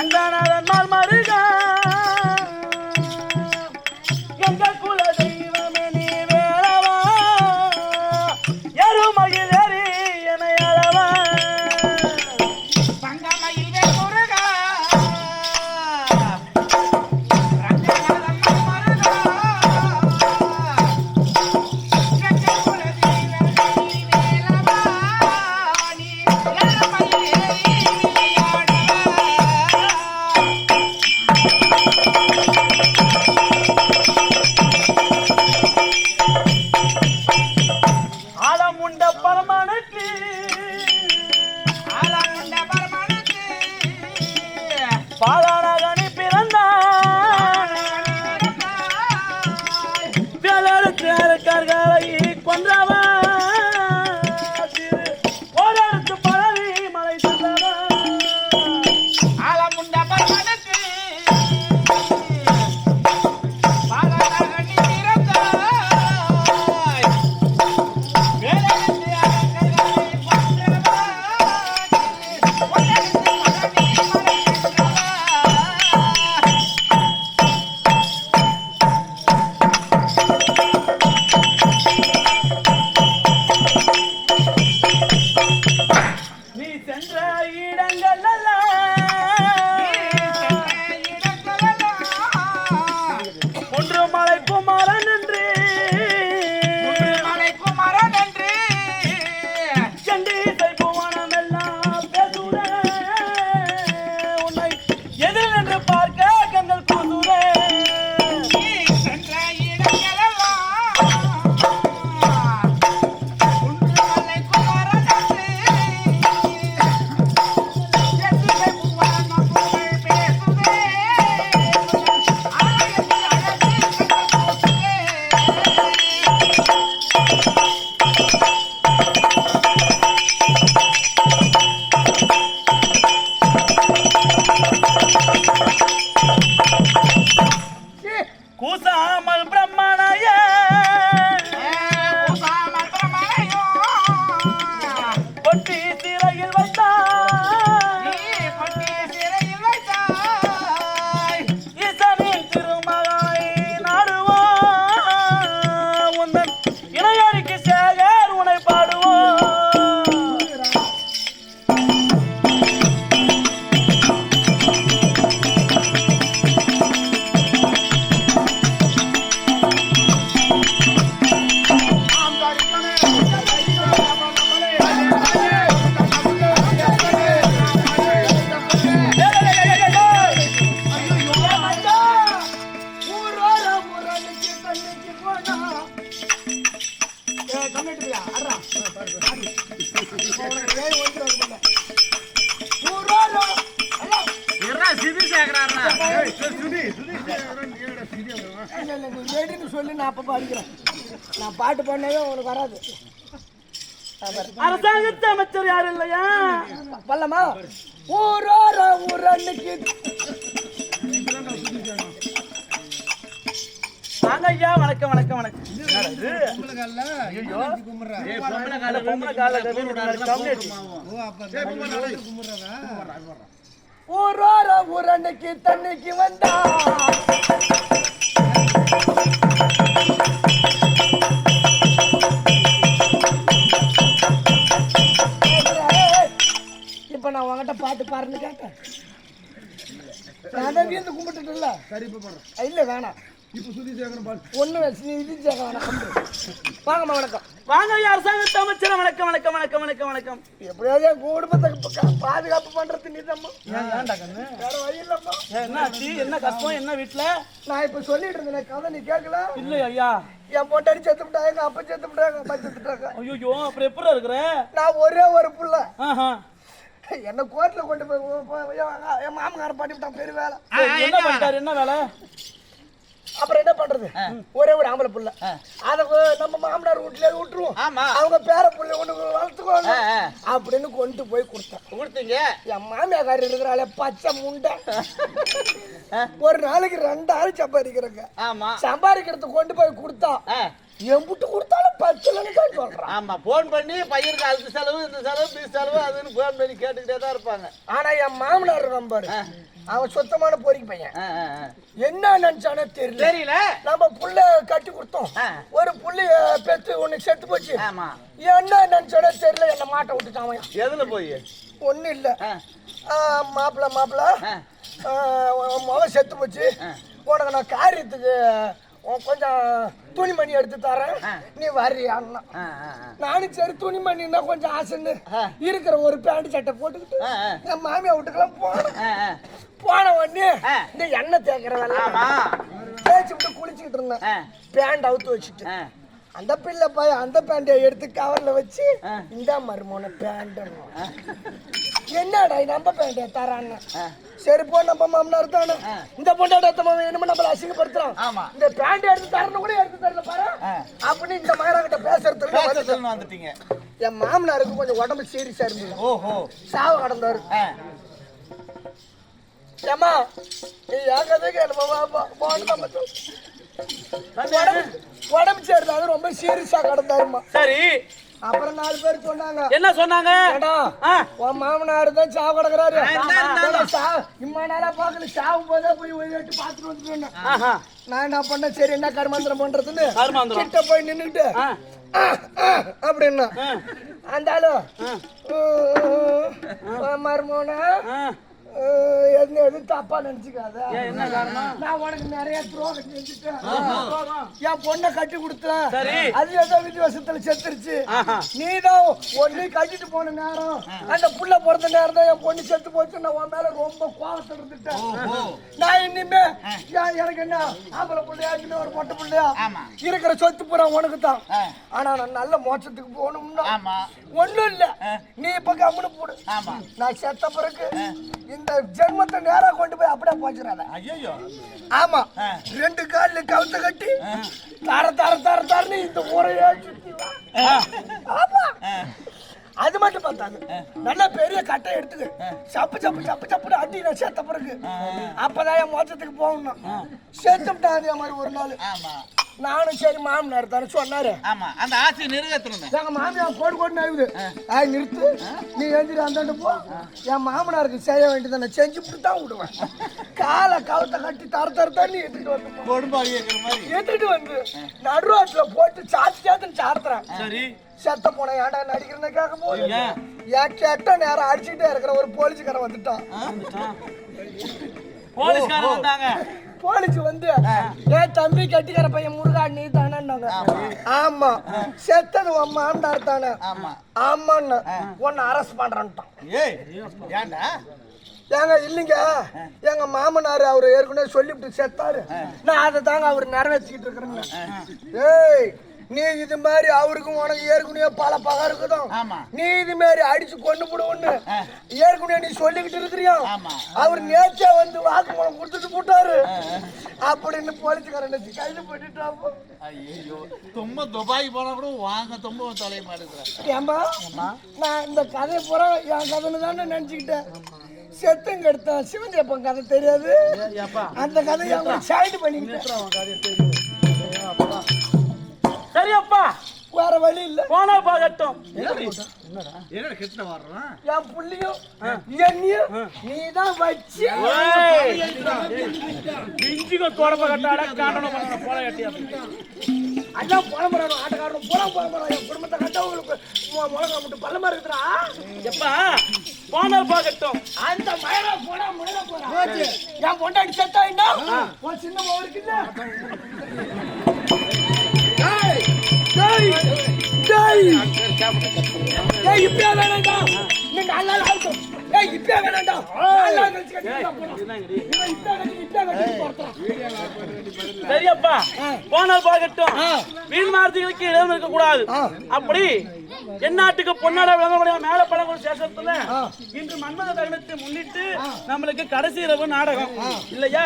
கங்கநாதன் மருகா நான் அப்ப பாடிக்கிறேன் நான் பாட்டு பண்ணவே உனக்கு வராது. அரசாங்கத்து அமைச்சர் யாரும் இல்லையா? பல்லமா ஊரோர ஊரன்னைக்கு. வாங்க ஐயா வணக்கம் வணக்கம் வணக்கம். ஊரோர ஊரன்னைக்கு தண்ணிக்கு வந்தா. இப்ப பாட்டு பாருன்னு கேட்டேன். நான் தான் வீந்து கும்பிட்டுட்டல இல்ல வேணாம். ஒண்ணு இது சேர்க்க வேணாம். வாங்கம்மா வணக்கம். வாங்க ஐயா அரசாங்கத்து அமைச்சர் வணக்கம் வணக்கம் வணக்கம் வணக்கம் வணக்கம். எப்படியாவது என் குடும்பத்தை பாதுகாப்பு பண்றது நீதம்மா. வேற வழி இல்லம்மா. என்ன ஆச்சு என்ன கஷ்டம்? என்ன வீட்டுல நான் இப்ப சொல்லிட்டு இருந்தேன் கதை நீ கேட்கல? இல்லையா ஐயா. என் பொண்டாடி செத்து விட்டா எங்க அப்பா செத்து விட்டா எங்க அம்மா செத்துட்டாங்க ஐயோ அப்புறம் எப்படி இருக்கிற? நான் ஒரே ஒரு புள்ள. என்ன கோர்ட்ல கொண்டு போய் என் மாமனார பண்ணி விட்டான் பெரிய வேலை. என்ன பண்ணிட்டாரு? என்ன வேலை? அப்புறம் என்ன பண்றது? ஒரே ஒரு ஆம்பளை புள்ள. அத நம்ம மாமனார் வீட்டுல விட்டுருவோம். ஆமா. அவங்க பேர புள்ள ஒண்ணு ஆ. அப்படின்னு கொண்டு போய் கொடுத்தேன். கொடுத்தீங்க? என் மாமியாக்காரி இருக்கிறாளே பச்சை முண்டை. ஒரு நாளைக்கு ரெண்டாயிரம் சம்பாதிக்கிறேங்க. ஆமா. சம்பாதிக்கிறதுக்கு கொண்டு போய் கொடுத்தா எம்புட்டு கொடுத்தாலும் பச்சைன்னு தான் சொல்றான். ஆமா போன் பண்ணி பையனுக்கு அதுக்கு செலவு இந்த செலவு பீஸ் செலவு அதுன்னு போன் பண்ணி கேட்டுக்கிட்டே தான் இருப்பாங்க. ஆனா என் மாமனார் இருக்கான் பாரு அவன் சுத்தமான பொறிக்கு பையன். என்ன நினைச்சானே தெரியல. தெரியல? நம்ம புள்ள கட்டி கொடுத்தோம். ஒரு புள்ளைய பெத்து ஒண்ணு செத்து போச்சு. ஆமா. என்ன நினைச்சானே தெரியல. என்ன மாட்ட விட்டுட்டான் அவன். எதுல போய்? ஒண்ணும் இல்ல. ஆ, மாப்பிள்ள மாப்பிள்ள. மகன் செத்து போச்சு. உனக்கு நான் காரியத்துக்கு கொஞ்சம் துணிமணி எடுத்து தரேன் நீ ஆ. நானும் சரி துணிமணின்னா கொஞ்சம் ஆசைன்னு. இருக்கிற ஒரு பேண்ட் சட்டை போட்டுக்கிட்டு. என் மாமியா வீட்டுக்கெல்லாம் போனேன். போன உடனே. இந்த எண்ணெய் தேய்க்கிறதெல்லாம் ஆமா தேய்ச்சி விட்டு குளிச்சுக்கிட்டு இருந்தேன். பேண்ட் அவுத்து வச்சுட்டு அந்த பிள்ளை பையன் அந்த பேண்ட்டை எடுத்து கவர்ல வச்சு. இந்த மருமோன பேண்ட் என்னடா நம்ம பேண்ட் தரான்னு. சரி போ நம்ம மாமனார் தானே. இந்த எத்த மாமன் என்னமோ நம்மள அசிங்கப்படுத்துறான். ஆமா. இந்த பேண்ட் எடுத்து தரணும் கூட எடுத்து தரல பாரு. அப்படின்னு இந்த மகரா கிட்ட பேசுறதுக்கு வந்துட்டீங்க. என் மாமனாருக்கு கொஞ்சம் உடம்பு சீரியஸா இருந்தது. ஓஹோ. சாவ கடந்தாரு. ஏமா நீ ஏகதே கேளுமா போன நம்ம உடம்பு சரியில்லாத ரொம்ப சீரியஸா கடந்தாருமா சரி. அப்புறம் நாலு பேர் சொன்னாங்க. என்ன சொன்னாங்க. உன் மாமனார் தான் சாவு கிடக்குறாரு. இம்மா நேரா பார்க்கல. சாவு போதே போய் எட்டு பார்த்துட்டு வந்துட்டு. நான் என்ன பண்ணேன்? சரி என்ன கருமாந்திரம் பண்றதுன்னு. கிட்ட போய் நின்னுட்டு ஆ. அப்படின்னா. அந்த ஆளு மருமோனா ஆ. எதுவும் தப்பா நினைச்சுக்காத. என்ன நான் உனக்கு நிறைய துரோகம் செஞ்சுட்டேன். என் பொண்ணை கட்டி கொடுத்தேன். அது ஏதோ விதிவசத்துல செத்துருச்சு. ஆஹா. நீதான் ஒண்ணு கட்டிட்டு போன நேரம் அந்த புள்ள பிறந்த நேரம் தான் என் பொண்ணு செத்து போச்சு நான் உன் மேல ரொம்ப கோவத்துல இருந்துட்டேன். நான் இனிமே எனக்கு என்ன ஆம்பளை பிள்ளையா ஒரு பொட்டை பிள்ளையா. இருக்கிற சொத்து பூரா உனக்கு தான். ஆனா நான் நல்ல மோட்சத்துக்கு போகணும்னா ஒண்ணும் இல்ல. நீ இப்ப கம்முனு போடு. நான் செத்த பிறகு இந்த ஜென்மத்தை நேரா கொண்டு போய் அப்படியே போச்சுறாத. ஐயோ ஆமா. ரெண்டு கால்ல கவுத்த கட்டி தர தர தர தரன்னு இந்த ஊரையே சுத்தி. ஆமா. அது மட்டும் பார்த்தாங்க. நல்ல பெரிய கட்டை எடுத்துக்கு. சப்பு சப்பு சப்பு சப்புன்னு அடி நான் செத்த பிறகு. அப்பதான் என் மோச்சத்துக்கு போகணும். செத்துட்டான் அதே மாதிரி ஒரு நாள். ஆமா. நானும் சரி மாமனார் தானே சொன்னாரு. ஆமா அந்த ஆசை நிறைவேற்றணும் எங்க மாமியார் கோடு கோடு ஆகுது ஆய் நிறுத்து. நீ எழுந்திரி அந்தாண்டு போ. என் மாமனாருக்கு செய்ய வேண்டியதை நான் செஞ்சு விட்டு தான் விடுவேன். காலை கவுத்த கட்டி தர தர தண்ணி எடுத்துட்டு வந்து கொடும்பாடி எடுத்துட்டு வந்து நடு ரோட்ல போட்டு சாத்து சாத்துன்னு சாத்துறேன். சரி. செத்த போன ஏன்டா நடிக்கிறேன்னு கேட்க போது ஏன்? கெட்ட நேரம் அடிச்சுக்கிட்டே இருக்கிற ஒரு போலீஸ்காரன் வந்துட்டான். போலீஸ்காரங்க வந்தாங்க. போலீஸ் வந்து ஏன் தம்பி கட்டிக்கிற பையன் முருகா நீ தானேன்னாங்க. ஆமா. செத்தது உன் மாமனார் தானே. ஆமா. ஆமான்னு உன்னை அரெஸ்ட் பண்றான்ட்டான். ஏய் ஏன்டா? ஏங்க இல்லைங்க. எங்க மாமனார் அவர் ஏற்கனவே சொல்லிவிட்டு செத்தாரு. நான் அதை தாங்க அவர் நிறைவேற்றிக்கிட்டு இருக்கிறேங்க. ஏய் நீ இது மாதிரி அவருக்கும் உனக்கு ஏற்கனவே பல பகை இருக்குதும். நீ இது மாதிரி அடிச்சு கொண்டு போடுவோன்னு ஏற்கனவே நீ சொல்லிக்கிட்டு இருக்கிறியா. அவர் நேச்சே வந்து வாக்குமூலம் கொடுத்துட்டு போட்டாரு. அப்படின்னு போலீஸ்காரன் கைது பண்ணிட்டாப்போ. ஐயோ தும்ப துபாய் போனா கூட வாங்க தும்ப தொலைய மாட்டேங்கிறேன் ஏம்பா நான் இந்த கதையை பூரா என் கதைன்னு தானே நினச்சிக்கிட்டேன். செத்துங்க எடுத்தேன் சிவஞ்சப்பன் கதை தெரியாது. அந்த கதையை சைடு பண்ணிக்கிட்டேன். சரியப்பா. வேற வழி இல்ல. போனா போகட்டும். என்னடா கிட்ட வர்றான் என் புள்ளியும் என்னையும் நீ தான் வச்சு. இஞ்சிக தொடப்ப கட்டாட பண்ணணும் போல கட்டியா. அதான் புலம்புறாரு ஆட்டக்காரனும் பூரா புலம்புறான் என் குடும்பத்தை கட்டவங்களுக்கு முழங்க மட்டும் பள்ளமா இருக்குதுடா. எப்பா போனா போகட்டும். அந்த மயிரா போனா முயல போறா என் பொண்டாடி செத்தா உன் சின்ன டேய் டேய் டேய் டேய் இப்பயே வேணாம்டா வேணாம்டா கழிச்சு இவன் கட்டி கட்டி போறான் சரியப்பா போனா போகட்டும். வீண் வார்த்தைகளுக்கு இடம் இருக்க கூடாது அப்படி எந்நாட்டுக்கு பொன்னாட விளங்கக்கூடிய மேல பழங்குடி சேஷத்துல இன்று மன்மத தருணத்தை முன்னிட்டு நம்மளுக்கு கடைசி இரவு நாடகம். இல்லையா?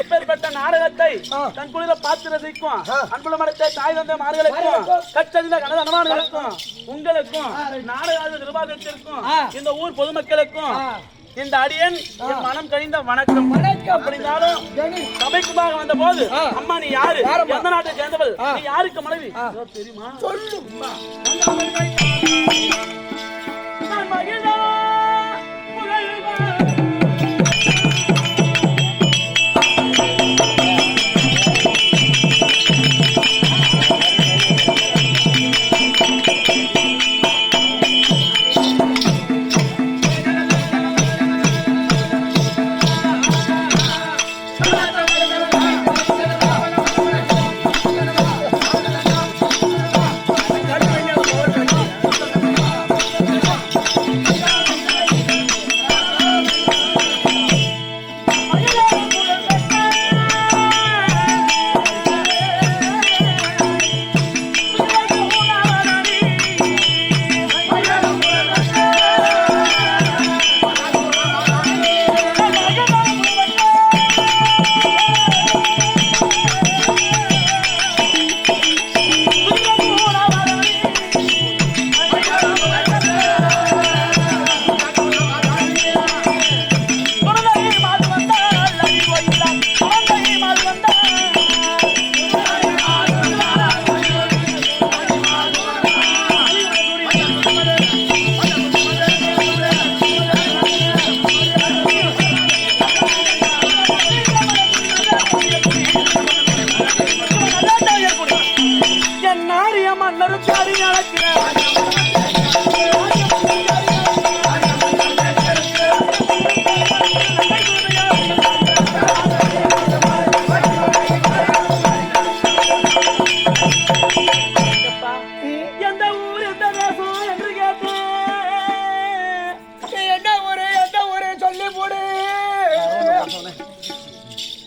இப்பேற்பட்ட நாடகத்தை தன் குளிர பார்த்து ரசிக்கும் அன்புல மரத்தை தாய் தந்தை மார்களுக்கும் கச்சந்த கனது அனுமானங்களுக்கும் உங்களுக்கும் நாடக நிர்வாகத்திற்கும் இந்த ஊர் பொதுமக்களுக்கும் இந்த அடியன் என் மனம் கழிந்த வணக்கம். அப்படின்னாலும் சபைக்குமாக வந்த போது அம்மா நீ யாரு? எந்த நாட்டை சேர்ந்தவள்? நீ யாருக்கு மனைவி? தெரியுமா? சொல்லு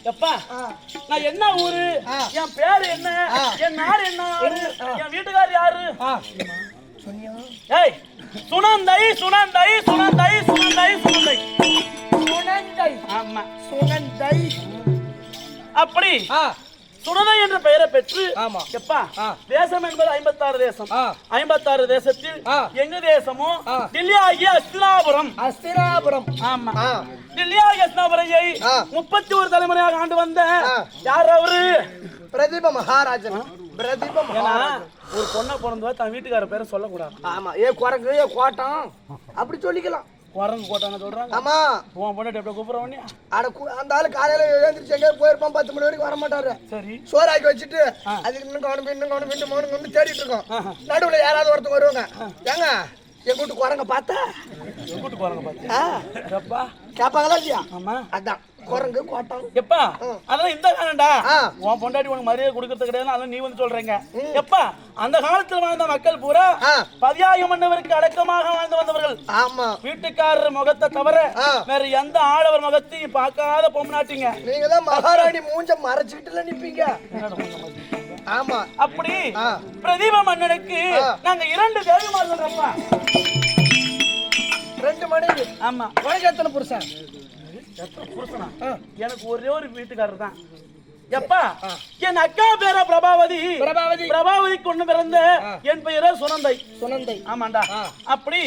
எப்பா ஆ. நான் என்ன ஊரு ஆ. என் பேரு என்ன. என் நாடு என்ன. என் வீட்டுக்கார் யாரு ஏய் சுனந்தை சுனந்தை சுனந்தை சுனந்தை சுனந்தை சுனந்தை ஆமா சுனந்தை அப்படி ஆ சுனந்தை என்ற பெயரை பெற்று ஆமா. எப்பா ஆ. தேசம் என்பது ஐம்பத்தாறு தேசம் ஆ. ஐம்பத்தாறு தேசத்தில் ஆ. எங்க தேசமோ ஆ. டில்லி ஆகிய அஸ்தினாபுரம் அஸ்தினாபுரம் ஆமா அஸ்தினாபுரையை ஆ. முப்பத்தி ஒரு தலைமுறையாக ஆண்டு வந்த. யார் அவரு? பிரதீப மகாராஜன். பிரதீப மகாராஜன். ஒரு பொண்ணை பிறந்தவ தன் வீட்டுக்கார பேரை சொல்லக்கூடாது. ஆமா. ஏ குரங்கு ஏ கோட்டம். அப்படி சொல்லிக்கலாம். குரங்கு போட்டாங்க சொல்றாங்க? ஆமா. உன் பொண்ணு எப்படி கூப்பிடுறவனே அட அந்த ஆளு காலையில எழுந்திரிச்சு எங்கேயும் போயிருப்பான் பத்து மணி வரைக்கும் வர மாட்டாரு சரி. சோறாக்கி வச்சுட்டு அதுக்கு இன்னும் கவனம் இன்னும் கவனம் இன்னும் இன்னும் தேடிட்டு இருக்கோம். நடுவுல யாராவது ஒருத்தங்க வருவாங்க. ஏங்க எங்க வீட்டு குரங்க பார்த்தா? கூட்டு போறாங்க பாத்து ஆ, எப்பா? கேட்பாங்களா இல்லையா? ஆமா. அதான் குரங்கு கோட்டம். எப்பா அதெல்லாம் இந்த காலம்டா. உன் பொண்டாட்டி உனக்கு மரியாதை கொடுக்கறது கிடையாது அதெல்லாம் நீ வந்து சொல்றீங்க. எப்பா அந்த காலத்துல வாழ்ந்த மக்கள் பூரா. பதியாயம் மன்னவருக்கு அடக்கமாக வாழ்ந்து வந்தவர்கள். ஆமா. வீட்டுக்காரர் முகத்தை தவிர. வேற எந்த ஆடவர் முகத்தையும் பார்க்காத பொம்னாட்டிங்க. நீங்க தான் மகாராணி மூஞ்ச மறைச்சிட்டுல நிப்பீங்க. ஆமா. அப்படி. பிரதீப மன்னனுக்கு. நாங்க இரண்டு தேவிமார்கள் அப்பா ரெண்டு மணிக்கு ஆமா. உனக்கு எத்தனை புருஷன்? எத்தனை புருஷனா. எனக்கு ஒரே ஒரு வீட்டுக்காரர் தான் எப்பா என் அக்கா பேரா பிரபாவதி பிரபாவதி. பிரபாவதி கொண்டு பிறந்த என் பெயரோ சுனந்தை சுனந்தை ஆமாண்டா. அப்படி.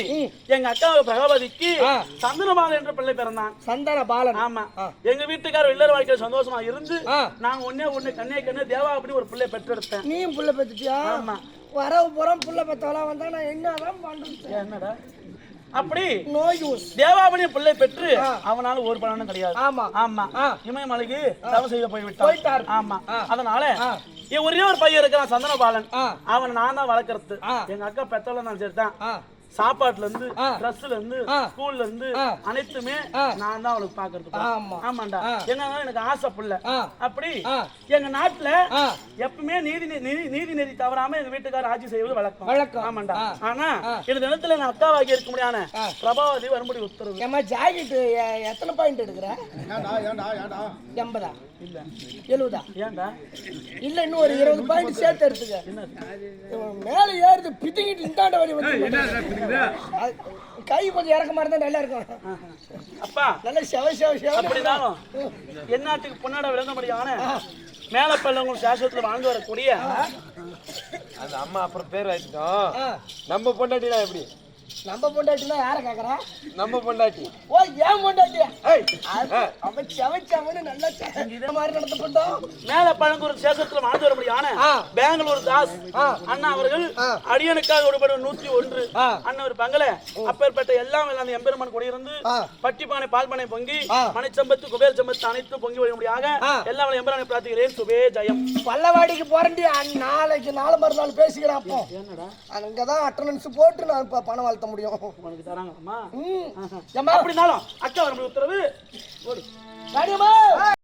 எங்க அக்கா பிரபாவதிக்கு ஆ. சந்தனமால என்ற பிள்ளை பிறந்தான் சந்தன பாலன் ஆமா. எங்க வீட்டுக்காரர் இல்லற வாழ்க்கையில சந்தோஷமா இருந்து ஆ. நாங்க ஒண்ணே கண்ணே கண்ணே தேவா அப்படி ஒரு பிள்ளை பெற்றெடுத்தேன் நீயும் புள்ள பெத்துட்டியா ஆமா. வரவு புறம் புள்ள பெத்தவளா வந்தா நான் என்னதான் பண்றது என்னடா அப்படி நோ யூஸ் தேவாபணி பிள்ளை பெற்று அவனால ஒரு பலனும் கிடையாது. ஆமா. ஆமா. இமயமலைக்கு தவம் செய்ய போய் விட்டான் போயிட்டார். ஆமா. அதனால ஒரே ஒரு பையன் இருக்கான் சந்தனபாலன். அவன் நான் தான் வளர்க்கறது. எங்க அக்கா பெத்தவள நான் சேர்த்தான் ஆ. சாப்பாட்டுல இருந்து ஆ. ட்ரெஸ்ல இருந்து ஆ. ஸ்கூல்ல இருந்து. அனைத்துமே. நான் தான் அவளுக்கு பாக்குறது ஆமா. ஆமாண்டா ஆ. என்ன எனக்கு ஆசை புள்ள. அப்படி. எங்க நாட்டுல. எப்பவுமே நீதி நீதி நீதி நெறி தவறாம எங்க வீட்டுக்காரர் ஆட்சி செய்வது வழக்கம் வழக்கம். ஆமாண்டா. ஆனா. இந்த இடத்துல நான் அக்காவாகி இருக்க முடியாத ஆ. பிரபாவதி வரும்படி உத்தரவு ஏமா ஜாக்கெட் எத்தனை பாயிண்ட் எடுக்கிற ஏன்டா ஏன்டா ஏன்டா எண்பதா இல்ல எழுபதா ஏன்டா இல்ல இன்னும் ஒரு இருபது பாயிண்ட் சேர்த்து எடுத்துக்க மேல ஏறுது பிதிங்கிட்டு இந்தாண்ட வழி வந்து கை கொஞ்சம் இறக்கமா இருந்தா நல்லா இருக்கும். அப்பா நல்லா செவ செவ செவ. அப்படினாலும் எந்நாட்டுக்கு பொன்னாட விளங்க முடியான மேல பள்ளங்கள் சாசத்துல வாழ்ந்து வரக்கூடிய அந்த அம்மா அப்புறம் பேர் வச்சுட்டோம் நம்ம பொண்டாட்டினா எப்படி? நம்ம பொண்டாட்டினா யார கேக்குறா நம்ம பொண்டாட்டி ஓ ஏன் பொண்டாட்டியா ஏய், அவன் செவ செவன்னு நல்லா செ- இந்த மாதிரி நடத்தப்பட்டோம் மேல பழங்கூர் சேசத்துல வாழ்ந்து வர முடியான ஆ. பெங்களூர் தாஸ். அண்ணா அவர்கள். அடியனுக்காக விடுபடும் நூற்றி ஒன்று ஆ. அண்ணன் ஒரு பங்கள அப்பேற்பட்ட எல்லாம் எல்லாம் அந்த எம்பெருமான் குடியிருந்து. பட்டிப்பானை பால்பானை பொங்கி ஆ. மணிச்சம்பத்து குபேர் சம்பத்து அனைத்து பொங்கி வழிமுடியாக. எல்லாம் எம்பெருமானை பிரார்த்திக்கிறேன் சுபே ஜெயம் பல்லவாடிக்கு போறேன்டி அன் நாளைக்கு நாலு மறுநாள் பேசிக்கிறேன் அப்போ என்னடா அங்கதான் அட்டண்டன்ஸ் போட்டு நான் பணம் வளர்த்த முடியும். உனக்கு தராங்கம்மா ம். ஏம்மா, அப்படினாலும் அக்கா வர உத்தரவு? ஓடு.